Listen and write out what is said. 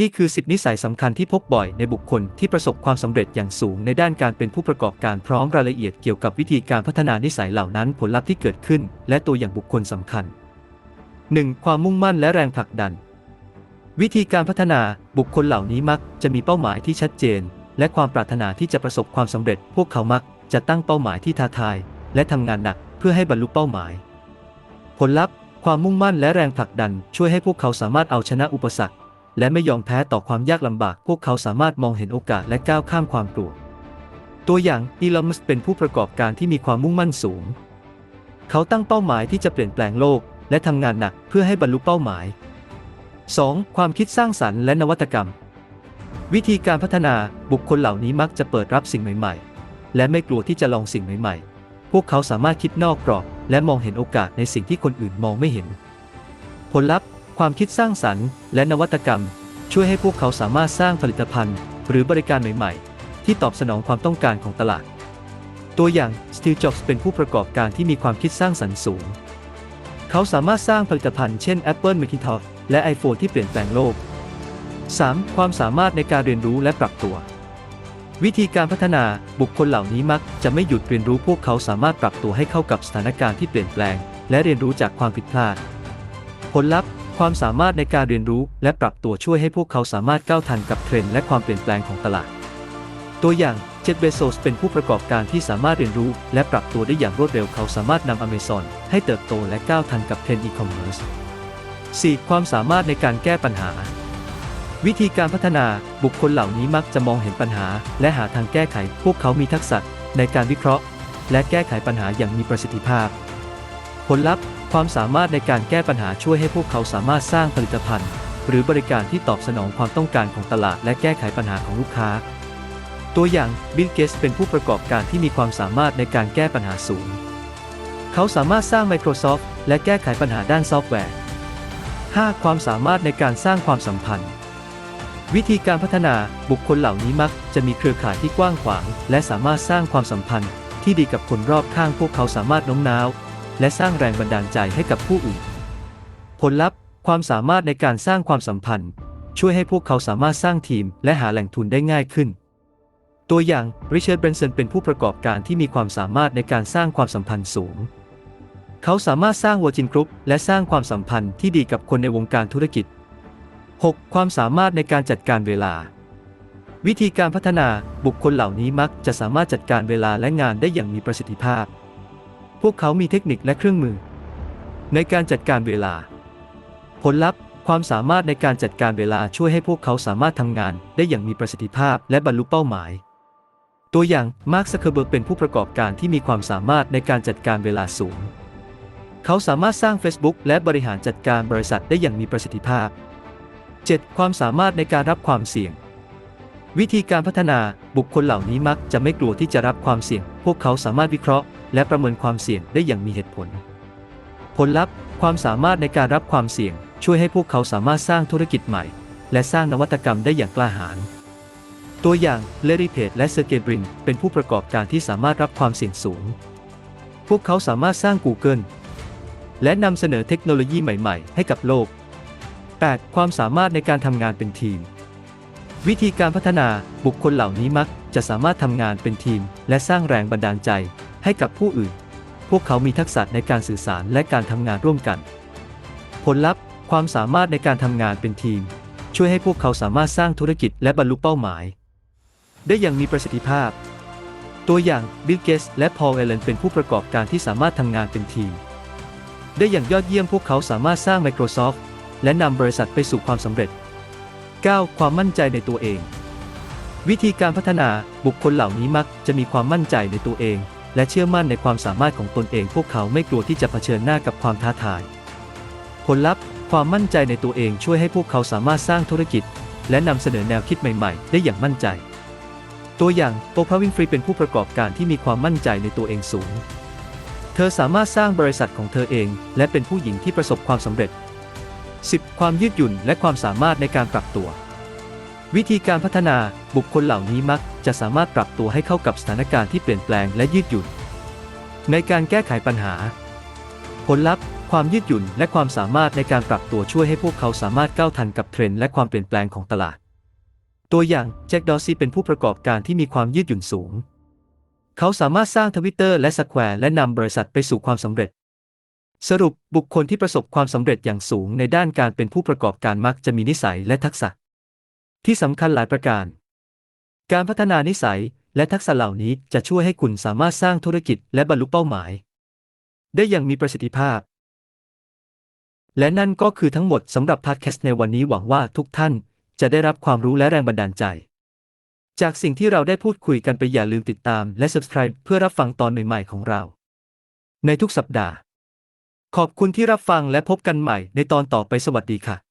นี่คือสิบนิสัยสำคัญที่พบบ่อยในบุคคลที่ประสบความสำเร็จอย่างสูงในด้านการเป็นผู้ประกอบการพร้อมรายละเอียดเกี่ยวกับวิธีการพัฒนานิสัยเหล่านั้นผลลัพธ์ที่เกิดขึ้น และตัวอย่างบุคคลสำคัญ 1. ความมุ่งมั่นและแรงผลักดัน วิธีการพัฒนาบุคคลเหล่านี้มักจะมีเป้าหมายที่ชัดเจน และความปรารถนาที่จะประสบความสำเร็จ พวกเขามักจะตั้งเป้าหมายที่ท้าทาย และทำงานหนักเพื่อให้บรรลุเป้าหมาย ผลลัพธ์ ความมุ่งมั่นและแรงผลักดัน ช่วยให้พวกเขาสามารถเอาชนะอุปสรรค และไม่ยอมแพ้ต่อความยากลำบาก พวกเขาสามารถมองเห็นโอกาสและก้าวข้ามความกลัว ตัวอย่างอีลอมัสเป็นผู้ประกอบการที่มีความมุ่งมั่นสูง เขาตั้งเป้าหมายที่จะเปลี่ยนแปลงโลก และทำงานหนักเพื่อให้บรรลุเป้าหมาย 2. ความคิดสร้างสรรค์และนวัตกรรม วิธีการพัฒนาบุคคลเหล่านี้มักจะเปิดรับสิ่งใหม่ ๆ และไม่กลัวที่จะลองสิ่งใหม่ ๆ พวกเขาสามารถคิดนอกกรอบ และมองเห็นโอกาสในสิ่งที่คนอื่นมองไม่เห็น ผลลัพธ์ ความคิดสร้างสรรค์ และนวัตกรรม ช่วยให้พวกเขาสามารถสร้างผลิตภัณฑ์ หรือบริการใหม่ ๆ ที่ตอบสนองความต้องการของตลาด ตัวอย่างสตี v จ็อบส์เป็นผู้ประกอบการที่มีความคิดสร้างสรรค์สูง เขาสามารถสร้างผลิตภัณฑ์เช่น Apple Macintosh และ iPhone ที่เปลี่ยนแปลงโลก 3. ความสามารถในการเรียนรู้และปรับตัว วิธีการพัฒนาบุคคลเหล่านี้มักจะไม่หยุดเรียนรู้พวกเขาสามารถปรับตัวให้เข้ากับสถานการณ์ที่เปลี่ยนแปลง และเรียนรู้จากความผิดพลาด ผลลัพธ์ ความสามารถในการเรียนรู้และปรับตัวช่วยให้พวกเขาสามารถก้าวทันกับเทรนด์และความเปลี่ยนแปลงของตลาด ตัวอย่างเจ f เบโซสเป็นผู้ประกอบการที่สามารถเรียนรู้ และปรับตัวได้อย่างรวดเร็วเขาสามารถนำอเมซอนให้เติบโตและก้าวทันกับเทรนด์อีคอมเมิร์ซ 4. ความสามารถในการแก้ปัญหา วิธีการพัฒนาบุคคลเหล่านี้มักจะมองเห็นปัญหา และหาทางแก้ไข พวกเขามีทักษะในการวิเคราะห์ และแก้ไขปัญหาอย่างมีประสิทธิภาพ ผลลัพธ์ความสามารถในการแก้ปัญหาช่วยให้พวกเขาสามารถสร้างผลิตภัณฑ์ หรือบริการที่ตอบสนองความต้องการของตลาดและแก้ไขปัญหาของลูกค้า ตัวอย่างบิลเกสเป็นผู้ประกอบการที่มีความสามารถในการแก้ปัญหาสูง เขาสามารถสร้าง Microsoft และแก้ไขปัญหาด้านซอฟต์แวร์ 5. ความสามารถในการสร้างความสัมพันธ์ วิธีการพัฒนาบุคคลเหล่านี้มักจะมีเครือข่ายที่กว้างขวาง และสามารถสร้างความสัมพันธ์ที่ดีกับคนรอบข้างพวกเขาสามารถโน้มน้าว และสร้างแรงบันดาลใจให้กับผู้อื่น ผลลัพธ์ ความสามารถในการสร้างความสัมพันธ์ ช่วยให้พวกเขาสามารถสร้างทีมและหาแหล่งทุนได้ง่ายขึ้น ตัวอย่างริชาร์ดเบรนสันเป็นผู้ประกอบการที่มีความสามารถในการสร้างความสัมพันธ์สูง เขาสามารถสร้างวอจินกรุ๊ปและสร้างความสัมพันธ์ที่ดีกับคนในวงการธุรกิจ 6. ความสามารถในการจัดการเวลา วิธีการพัฒนาบุคคลเหล่านี้มักจะสามารถจัดการเวลาและงานได้อย่างมีประสิทธิภาพ พวกเขามีเทคนิคและเครื่องมือ ในการจัดการเวลา ผลลัพธ์ ความสามารถในการจัดการเวลาช่วยให้พวกเขาสามารถทำงาน ได้อย่างมีประสิทธิภาพและบรรลุเป้าหมาย ตัวอย่างมาร์คซักเคอร์เบิร์กเป็นผู้ประกอบการที่มีความสามารถในการจัดการเวลาสูง เขาสามารถสร้าง Facebook และบริหารจัดการบริษัทได้อย่างมีประสิทธิภาพ 7. ความสามารถในการรับความเสี่ยง วิธีการพัฒนา บุคคลเหล่านี้มักจะไม่กลัวที่จะรับความเสี่ยง พวกเขาสามารถวิเคราะห์ และประเมินความเสี่ยงได้อย่างมีเหตุผล ผลลัพธ์ ความสามารถในการรับความเสี่ยง ช่วยให้พวกเขาสามารถสร้างธุรกิจใหม่ และสร้างนวัตกรรมได้อย่างกล้าหาญ ตัวอย่างเลริเพดและเซอร์เกย์บรินเป็นผู้ประกอบการที่สามารถรับความเสี่ยงสูง พวกเขาสามารถสร้าง Google และนำเสนอเทคโนโลยีใหม่ ๆ ให้กับโลก 8. ความสามารถในการทำงานเป็นทีม วิธีการพัฒนาบุคคลเหล่านี้มักจะสามารถทำงานเป็นทีม และสร้างแรงบันดาลใจให้กับผู้อื่น พวกเขามีทักษะในการสื่อสารและการทำงานร่วมกัน ผลลัพธ์ ความสามารถในการทำงานเป็นทีม ช่วยให้พวกเขาสามารถสร้างธุรกิจและบรรลุเป้าหมาย ได้อย่างมีประสิทธิภาพ ตัวอย่างบิลเกสและพอลเอเลนเป็นผู้ประกอบการที่สามารถทำงานเป็นทีม ได้อย่างยอดเยี่ยมพวกเขาสามารถสร้าง Microsoft และนำบริษัทไปสู่ความสำเร็จ 9. ความมั่นใจในตัวเอง วิธีการพัฒนาบุคคลเหล่านี้มักจะมีความมั่นใจในตัวเอง และเชื่อมั่นในความสามารถของตนเอง พวกเขาไม่กลัวที่จะเผชิญหน้ากับความท้าทาย ผลลัพธ์ ความมั่นใจในตัวเองช่วยให้พวกเขาสามารถสร้างธุรกิจ และนำเสนอแนวคิดใหม่ ๆ ได้อย่างมั่นใจ ตัวอย่างโอปราวินฟรีเป็นผู้ประกอบการที่มีความมั่นใจในตัวเองสูง เธอสามารถสร้างบริษัทของเธอเอง และเป็นผู้หญิงที่ประสบความสำเร็จ 10. ความยืดหยุ่นและความสามารถในการปรับตัว วิธีการพัฒนาบุคคลเหล่านี้มักจะสามารถปรับตัวให้เข้ากับสถานการณ์ที่เปลี่ยนแปลงและยืดหยุ่น ในการแก้ไขปัญหา ผลลัพธ์ ความยืดหยุ่นและความสามารถในการปรับตัวช่วยให้พวกเขาสามารถก้าวทันกับเทรนด์และความเปลี่ยนแปลงของตลาด ตัวอย่างแจ็คดอร์ซีเป็นผู้ประกอบการที่มีความยืดหยุ่นสูง เขาสามารถสร้างทวิตเตอร์และสแควร์และนำบริษัทไปสู่ความสำเร็จ สรุปบุคคลที่ประสบความสำเร็จอย่างสูงในด้านการเป็นผู้ประกอบการมักจะมีนิสัยและทักษะ ที่สำคัญหลายประการ การพัฒนานิสัยและทักษะเหล่านี้จะช่วยให้คุณสามารถสร้างธุรกิจและบรรลุเป้าหมาย ได้อย่างมีประสิทธิภาพ และนั่นก็คือทั้งหมดสำหรับพอดแคสต์ในวันนี้หวังว่าทุกท่านจะได้รับความรู้และแรงบันดาลใจ จากสิ่งที่เราได้พูดคุยกันไปอย่าลืมติดตามและ subscribe เพื่อรับฟังตอนใหม่ๆของเรา ในทุกสัปดาห์ ขอบคุณที่รับฟังและพบกันใหม่ในตอนต่อไปสวัสดีค่ะ